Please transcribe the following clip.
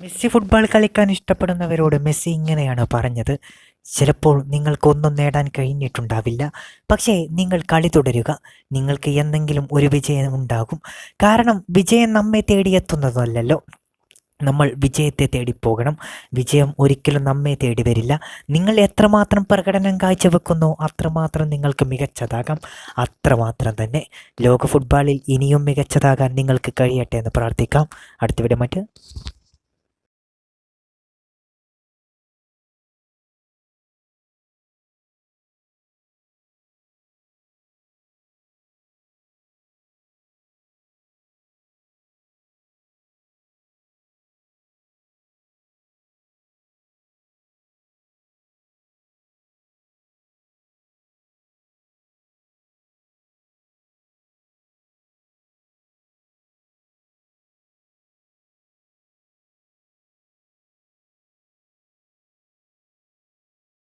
Messi football കളിക്കാൻ ഇഷ്ടപ്പെടുന്നവരോട് Messi ഇങ്ങനെയാണ് പറഞ്ഞത്. ചിലപ്പോൾ നിങ്ങൾക്കൊന്നും നേടാൻ കഴിഞ്ഞിട്ടുണ്ടാവില്ല. പക്ഷേ നിങ്ങൾ കളി തുടരുക. നിങ്ങൾക്ക് എന്തെങ്കിലും ഒരു വിജയം ഉണ്ടാകും. കാരണം വിജയം നമ്മെ തേടിയെത്തുന്നതല്ലല്ലോ. നമ്മൾ വിജയത്തെ തേടി പോകണം വിജയം ഒരിക്കലും നമ്മെ തേടി വരില്ല. നിങ്ങൾ എത്രമാത്രം പ്രകടനം കാഴ്ചവെക്കുന്നോ അത്രമാത്രം നിങ്ങൾക്ക് മികച്ചതാകാം. അത്രമാത്രം തന്നെ. ലോക ഫുട്ബോളിൽ ഇനിയും മികച്ചതാകാൻ നിങ്ങൾക്ക് കഴിയട്ടെ എന്ന് പ്രാർത്ഥിക്കാം. അടുത്ത വീഡിയോ മറ്റ്